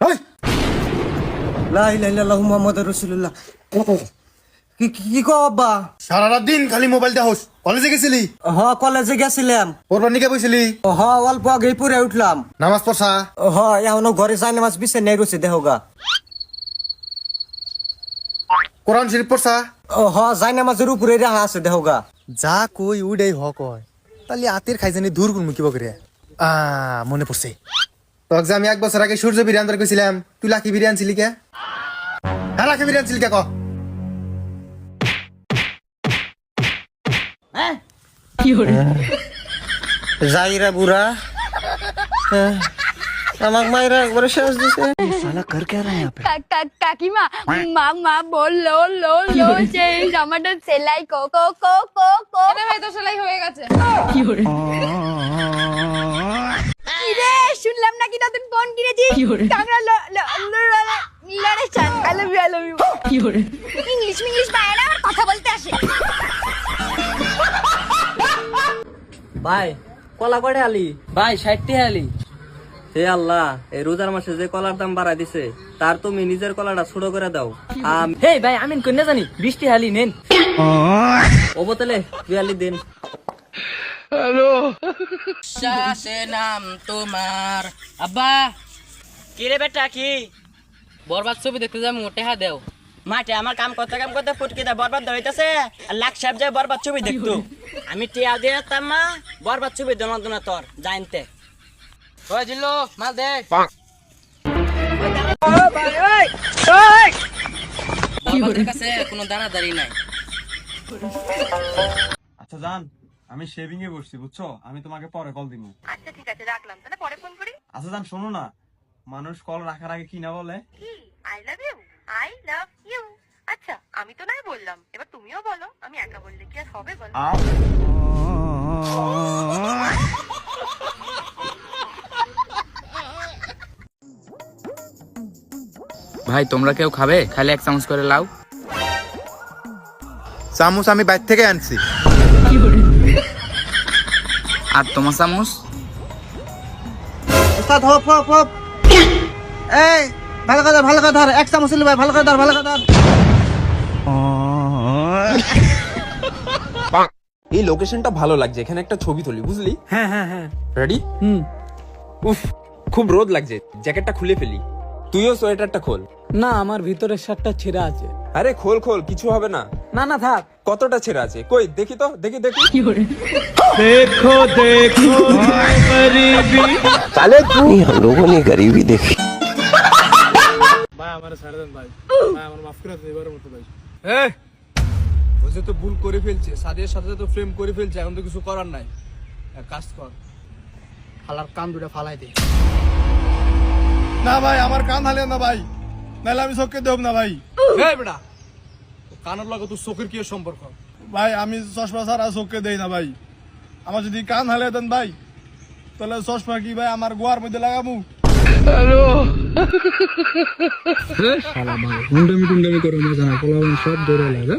হেই, লা ইলাহা ইল্লাল্লাহু কি কি কি আব্বা? সারা রাত দিন খালি মোবাইল দেখাস। কলেজে গেছিলি? হ কলেজে গেছিলাম। পড়বার নিকে বইছিলি? হ অল্প আগেই পড়ে উঠলাম। নামাজ পড়ছা? হ এখনও ঘরে যাই নামাজ বিছে নেই রয়েছে দেহগা কোরআন শরীফ পড়ছা? হ যাই নামাজের উপরে রাহা আছে দেহগা যা কই উডাই হ কয়। তাহলে আতের খাইজানি দূর করব কিবা করে আ মনে পড়ছে। তোকে আমি এক বছর আগে সূর্য বিরিয়ানি আনতে গেছিলাম তুই লাকি বিরিয়ানি ছিলি কে? হ্যাঁ লাকি বিরিয়ানি ছিলি কে ক? যাইরা বুড়া। আমাক মাইরা একবারে শেষ দিছে। কা- কা- কাকিমা মা মা বলল লো লো যে এই জামাটা সেলাই কো কো কো কো কো। ভাই তো সেলাই হয়ে গেছে। কি ফোন কিনেছি কাংরা ল ল লড়ে চান I love you I love you English English পায় না কথা বলতে আসে ভাই কলা আলি? ভাই ষাটটি আলি। হে আল্লাহ এই রোজার মাসে যে কলার দাম বাড়াই দিছে তার তুমি নিজের কলাটা ছোট করে দাও। হে ভাই আমি কোন জানি বৃষ্টি হালি নেন। ও বোতলে আলি দিন। নাম তোমার। আব্বা কি রে বেটা কি? বরবাদ ছবি দেখতে যাব টেহা দেও। মাঠে আমার কাম করতে কাম করতে ফুটকি দা বরবাদ ধরিতেছে আর লাখ সাহেব যায় বরবাদ ছবি দেখতো। আমি টিয়া দিয়ে মা বরবাদ ছবি দোনা দোনা তোর জানতে। ওই জিল্লো মাল দে। বরবাদের কাছে কোনো দাঁড়াদাঁড়ি নাই। আচ্ছা জান আমি শেভিং এ বসছি বুঝছ? আমি তোমাকে পরে কল দিব আচ্ছা ঠিক আছে রাখলাম। তাহলে পরে ফোন করি। আচ্ছা জান শোনো না। মানুষ কল রাখার আগে কি না বলে? কি I love you I love you আচ্ছা আমি তো নাই বললাম। এবার তুমিও বলো আমি একা বললে কি আর হবে বলো? ভাই তোমরা কেউ খাবে? খালি এক চামচ করে লাও চামচ আমি বাইর থেকে আনছি। আর তোমার চামচ? এই ভালো কথা ভালো কথা ধর এক চামচ ভাই ভালো কথা ধর ভালো কথা এই লোকেশনটা ভালো লাগছে এখানে একটা ছবি তুলি বুঝলি? হ্যাঁ হ্যাঁ হ্যাঁ। রেডি হুম। উফ খুব রোদ লাগছে জ্যাকেটটা খুলে ফেলি। তুইও সোয়েটারটা খোল। না আমার ভিতরের শার্টটা ছেঁড়া আছে। আরে খোল খোল কিছু হবে না। না না থাক। কতটা ছেঁড়া আছে? কই দেখি তো দেখি দেখি। ও যে তো ভুল করে ফেলছে সাদের সাথে তো ফ্রেম করে ফেলছে এখন তো কিছু করার নাই। এক কাজ কর। হালার কান দুটা ফালাই দে। না ভাই আমার কান হালে না ভাই। নাহলে আমি চোখকে দেব না ভাই। এই বেটা কানের লগে তোর চোখের কি সম্পর্ক? ভাই আমি চশমা ছাড়া চোখকে দেই না ভাই। আমার যদি কান হালে দেন ভাই তাহলে চশমা কি ভাই আমার গোয়ার মধ্যে লাগামু? হ্যালো? শালা ভাই হুন্ডামি টুন্ডামি করে মজা না পোলাবেন সব দৌড়ে লাগে।